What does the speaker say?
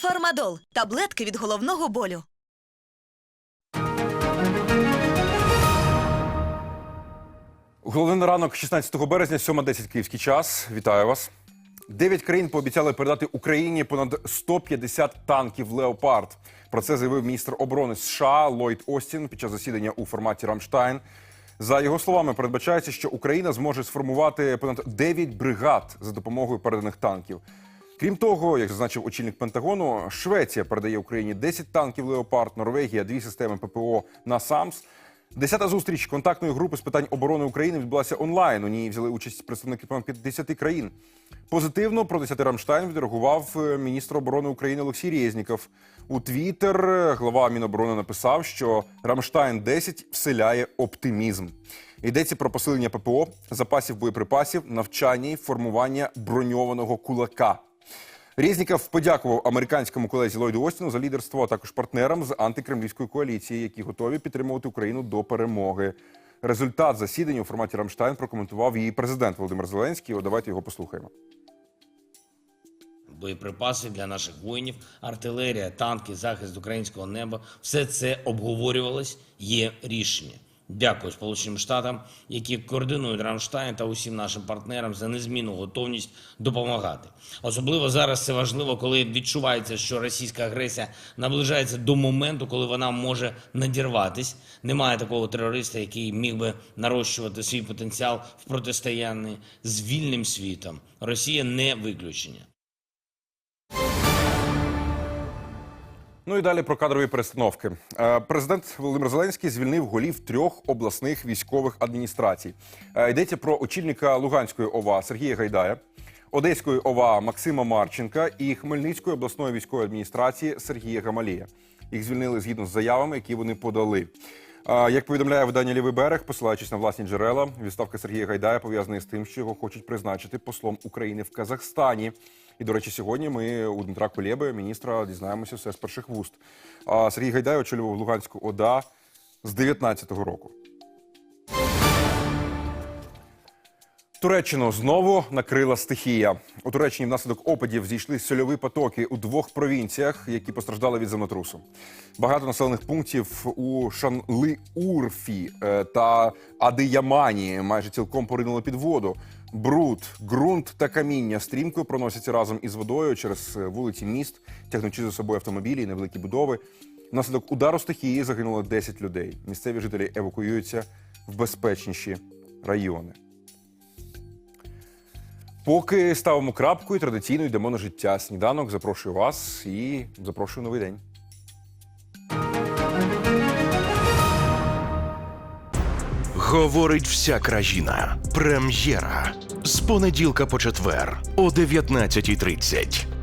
Фармадол таблетки від головного болю. Головний ранок 16 березня, 7.10 київський час. Вітаю вас. Дев'ять країн пообіцяли передати Україні понад 150 танків Леопард. Про це заявив міністр оборони США Ллойд Остін під час засідання у форматі Рамштайн. За його словами, передбачається, що Україна зможе сформувати понад 9 бригад за допомогою переданих танків. Крім того, як зазначив очільник Пентагону, Швеція передає Україні 10 танків Леопард, Норвегія, дві системи ППО на САМС. Десята зустріч контактної групи з питань оборони України відбулася онлайн. У ній взяли участь представники понад 50 країн. Позитивно про 10 Рамштайн відреагував е, міністр оборони України Олексій Резніков. У Твіттер глава Міноборони написав, що Рамштайн 10 вселяє оптимізм. Йдеться про посилення ППО, запасів боєприпасів, навчання і формування броньованого кулака. Резніков подякував американському колезі Ллойду Остіну за лідерство, а також партнерам з антикремлівської коаліції, які готові підтримувати Україну до перемоги. Результат засідання у форматі Рамштайн прокоментував її президент Володимир Зеленський. О, давайте його послухаємо. боєприпаси для наших воїнів, артилерія, танки, захист українського неба все це обговорювалось. Є рішення. Дякую Сполученим Штатам, які координують Рамштайн та усім нашим партнерам за незмінну готовність допомагати. Особливо зараз це важливо, коли відчувається, що російська агресія наближається до моменту, коли вона може надірватись. Немає такого терориста, який міг би нарощувати свій потенціал в протистоянні з вільним світом. Росія не виключення. Ну і далі про кадрові перестановки. Е, Президент Володимир Зеленський звільнив голів трьох обласних військових адміністрацій. Е, Йдеться про очільника Луганської ОВА Сергія Гайдая, Одеської ОВА Максима Марченка і Хмельницької обласної військової адміністрації Сергія Гамалія. Їх звільнили згідно з заявами, які вони подали. Е, Як повідомляє видання Лівий берег, посилаючись на власні джерела, відставка Сергія Гайдая пов'язана з тим, що його хочуть призначити послом України в Казахстані. І, до речі, сьогодні ми у Дмитра Кулєби, міністра, дізнаємося все з перших вуст. А Сергій Гайдай очолював Луганську ОДА з 19-го року. Туреччину знову накрила стихія. У Туреччині внаслідок опадів зійшли сольові потоки у двох провінціях, які постраждали від землетрусу. Багато населених пунктів у Шанли-Урфі е, та Адиямані майже цілком поринули під воду. Бруд, ґрунт та каміння стрімко проносяться разом із водою через е, вулиці міст, тягнучи за собою автомобілі і невеликі будови. Внаслідок удару стихії загинуло 10 людей. Місцеві жителі евакуюються в безпечніші райони. Поки ставимо крапку і традиційно йдемо на життя. Сніданок запрошую вас і запрошую новий день. Говорить вся країна. Прем'єра з понеділка по четвер о 19.30.